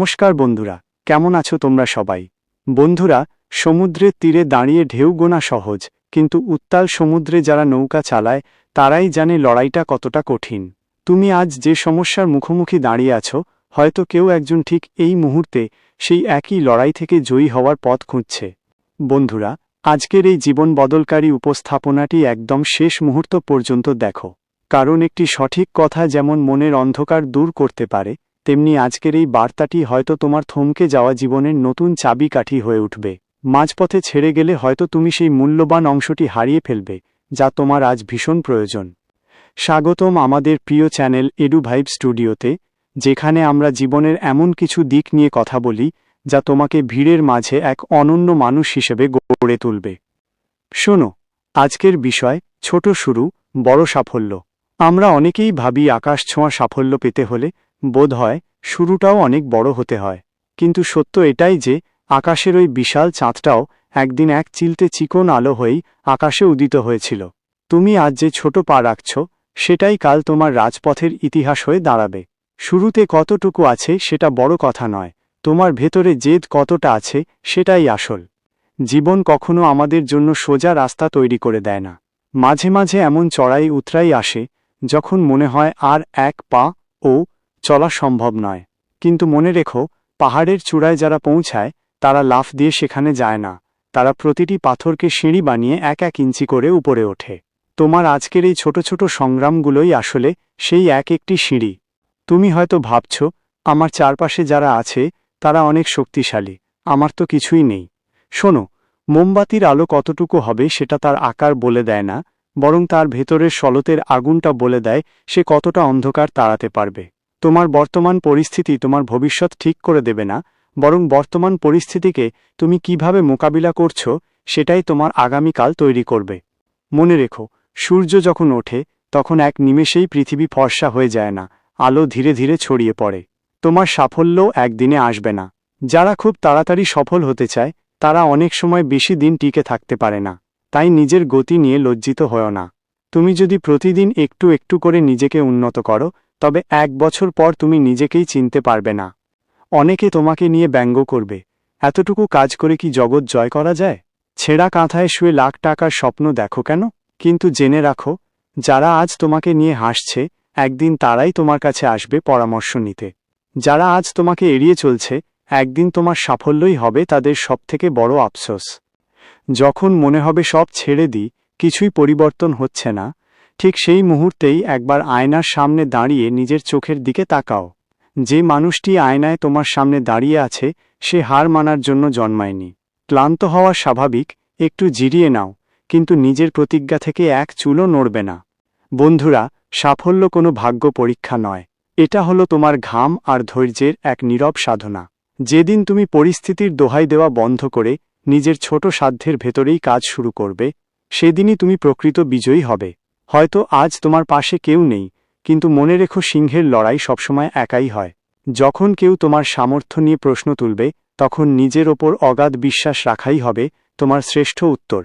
নমস্কার বন্ধুরা, কেমন আছো তোমরা সবাই? বন্ধুরা সমুদ্রের তীরে দাঁড়িয়ে ঢেউ গোনা সহজ, কিন্তু উত্তাল সমুদ্রে যারা নৌকা চালায়, তারাই জানে লড়াইটা কতটা কঠিন। তুমি আজ যে সমস্যার মুখোমুখি দাঁড়িয়ে আছো, হয়তো কেউ একজন ঠিক এই মুহূর্তে সেই একই লড়াই থেকে জয়ী হওয়ার পথ খুঁজছে। বন্ধুরা, আজকের এই জীবন বদলকারী উপস্থাপনাটি একদম শেষ মুহূর্ত পর্যন্ত দেখো, কারণ একটি সঠিক কথা যেমন মনের অন্ধকার দূর করতে পারে তেমনি আজকের এই বার্তাটি হয়তো তোমার থমকে যাওয়া জীবনের নতুন চাবিকাঠি হয়ে উঠবে। মাঝপথে ছেড়ে গেলে হয়তো তুমি সেই মূল্যবান অংশটি হারিয়ে ফেলবে, যা তোমার আজ ভীষণ প্রয়োজন। স্বাগতম আমাদের প্রিয় চ্যানেল এডু ভাইব স্টুডিওতে, যেখানে আমরা জীবনের এমন কিছু দিক নিয়ে কথা বলি, যা তোমাকে ভিড়ের মাঝে এক অনন্য মানুষ হিসেবে গড়ে তুলবে। শোনো, আজকের বিষয় ছোট শুরু, বড় সাফল্য। আমরা অনেকেই ভাবি আকাশ ছোঁয়া সাফল্য পেতে হলে বোধ হয় শুরুটাও অনেক বড় হতে হয়। কিন্তু সত্য এটাই যে, আকাশের ওই বিশাল চাঁদটাও একদিন এক চিলতে চিকন আলো হয়েই আকাশে উদিত হয়েছিল। তুমি আজ যে ছোট পা রাখছ, সেটাই কাল তোমার রাজপথের ইতিহাস হয়ে দাঁড়াবে। শুরুতে কতটুকু আছে সেটা বড় কথা নয়, তোমার ভেতরে জেদ কতটা আছে সেটাই আসল। জীবন কখনো আমাদের জন্য সোজা রাস্তা তৈরি করে দেয় না। মাঝে মাঝে এমন চড়াই উতরাই আসে, যখন মনে হয় আর এক পা ও চলা সম্ভব নয়। কিন্তু মনে রেখো, পাহাড়ের চূড়ায় যারা পৌঁছায়, তারা লাফ দিয়ে সেখানে যায় না। তারা প্রতিটি পাথরকে সিঁড়ি বানিয়ে এক এক ইঞ্চি করে উপরে ওঠে। তোমার আজকের এই ছোট ছোট সংগ্রামগুলোই আসলে সেই এক একটি সিঁড়ি। তুমি হয়তো ভাবছ, আমার চারপাশে যারা আছে, তারা অনেক শক্তিশালী। আমার তো কিছুই নেই। শোনো, মোমবাতির আলো কতটুকু হবে সেটা তার আকার বলে দেয় না, বরং তার ভেতরের সলতের আগুনটা বলে দেয় সে কতটা অন্ধকার তাড়াতে পারবে। তোমার বর্তমান পরিস্থিতি তোমার ভবিষ্যৎ ঠিক করে দেবে না, বরং বর্তমান পরিস্থিতিকে তুমি কীভাবে মোকাবিলা করছ, সেটাই তোমার আগামীকাল তৈরি করবে। মনে রেখো, সূর্য যখন ওঠে, তখন এক নিমেষেই পৃথিবী ফর্সা হয়ে যায় না, আলো ধীরে ধীরে ছড়িয়ে পড়ে। তোমার সাফল্যও একদিনে আসবে না। যারা খুব তাড়াতাড়ি সফল হতে চায়, তারা অনেক সময় বেশি দিন টিকে থাকতে পারে না, তাই নিজের গতি নিয়ে লজ্জিত হও না। তুমি যদি প্রতিদিন একটু একটু করে নিজেকে উন্নত করো তবে এক বছর পর তুমি নিজেকেই চিনতে পারবে না। অনেকে তোমাকে নিয়ে ব্যঙ্গ করবে। এতটুকু কাজ করে কি জগৎ জয় করা যায়? ছেঁড়া কাঁথায় শুয়ে লাখ টাকার স্বপ্ন দেখো কেন? কিন্তু জেনে রাখো, যারা আজ তোমাকে নিয়ে হাসছে, একদিন তারাই তোমার কাছে আসবে পরামর্শ নিতে। যারা আজ তোমাকে এড়িয়ে চলছে, একদিন তোমার সাফল্যই হবে তাদের সবথেকে বড় আফসোস। যখন মনে হবে সব ছেড়ে দিই, কিছুই পরিবর্তন হচ্ছে না ঠিক সেই মুহূর্তেই একবার আয়নার সামনে দাঁড়িয়ে নিজের চোখের দিকে তাকাও। যে মানুষটি আয়নায় তোমার সামনে দাঁড়িয়ে আছে, সে হার মানার জন্য জন্মায়নি। ক্লান্ত হওয়া স্বাভাবিক, একটু জিরিয়ে নাও, কিন্তু নিজের প্রতিজ্ঞা থেকে এক চুলও নড়বে না। বন্ধুরা, সাফল্য কোনো ভাগ্য পরীক্ষা নয়। এটা হলো তোমার ঘাম আর ধৈর্যের এক নীরব সাধনা। যেদিন তুমি পরিস্থিতির দোহাই দেওয়া বন্ধ করে নিজের ছোট সাধ্যের ভেতরেই কাজ শুরু করবে, সেদিনই তুমি প্রকৃত বিজয়ী হবে। হয়তো আজ তোমার পাশে কেউ নেই, কিন্তু মনে রেখো সিংহের লড়াই সবসময় একাই হয়। যখন কেউ তোমার সামর্থ্য নিয়ে প্রশ্ন তুলবে, তখন নিজের ওপর অগাধ বিশ্বাস রাখাই হবে তোমার শ্রেষ্ঠ উত্তর।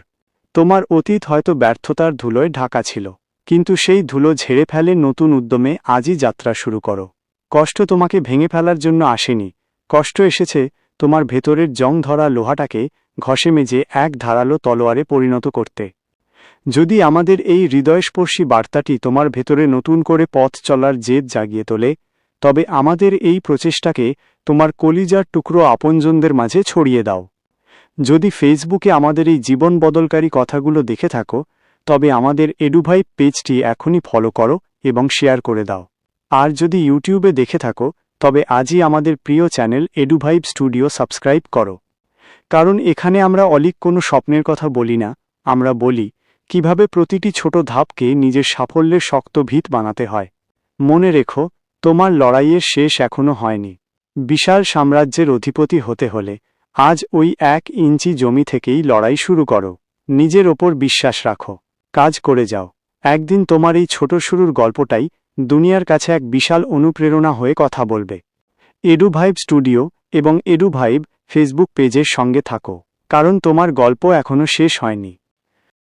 তোমার অতীত হয়তো ব্যর্থতার ধুলোয় ঢাকা ছিল, কিন্তু সেই ধুলো ঝেড়ে ফেলে নতুন উদ্যমে আজই যাত্রা শুরু করো। কষ্ট তোমাকে ভেঙে ফেলার জন্য আসেনি, কষ্ট এসেছে তোমার ভেতরের জং ধরা লোহাটাকে ঘষে মেজে এক ধারালো তলোয়ারে পরিণত করতে। যদি আমাদের এই হৃদয়স্পর্শী বার্তাটি তোমার ভেতরে নতুন করে পথ চলার জেদ জাগিয়ে তোলে, তবে আমাদের এই প্রচেষ্টাকে তোমার কলিজার টুকরো আপনজনদের মাঝে ছড়িয়ে দাও। যদি ফেসবুকে আমাদের এই জীবন বদলকারী কথাগুলো দেখে থাকো, তবে আমাদের এডুভাই পেজটি এখনই ফলো করো এবং শেয়ার করে দাও। আর যদি ইউটিউবে দেখে থাকো, তবে আজই আমাদের প্রিয় চ্যানেল এডুভাইব স্টুডিও সাবস্ক্রাইব করো। কারণ এখানে আমরা অলিক কোনো স্বপ্নের কথা বলি না, আমরা বলি কীভাবে প্রতিটি ছোট ধাপকে নিজের সাফল্যের শক্ত ভিত বানাতে হয়। মনে রেখো, তোমার লড়াইয়ের শেষ এখনও হয়নি। বিশাল সাম্রাজ্যের অধিপতি হতে হলে আজ ওই এক ইঞ্চি জমি থেকেই লড়াই শুরু করো। নিজের ওপর বিশ্বাস রাখো। কাজ করে যাও। একদিন তোমার এই ছোট শুরুর গল্পটাই দুনিয়ার কাছে এক বিশাল অনুপ্রেরণা হয়ে কথা বলবে। এডু ভাইব স্টুডিও এবং এডু ভাইব ফেসবুক পেজের সঙ্গে থাকো, কারণ তোমার গল্প এখনও শেষ হয়নি।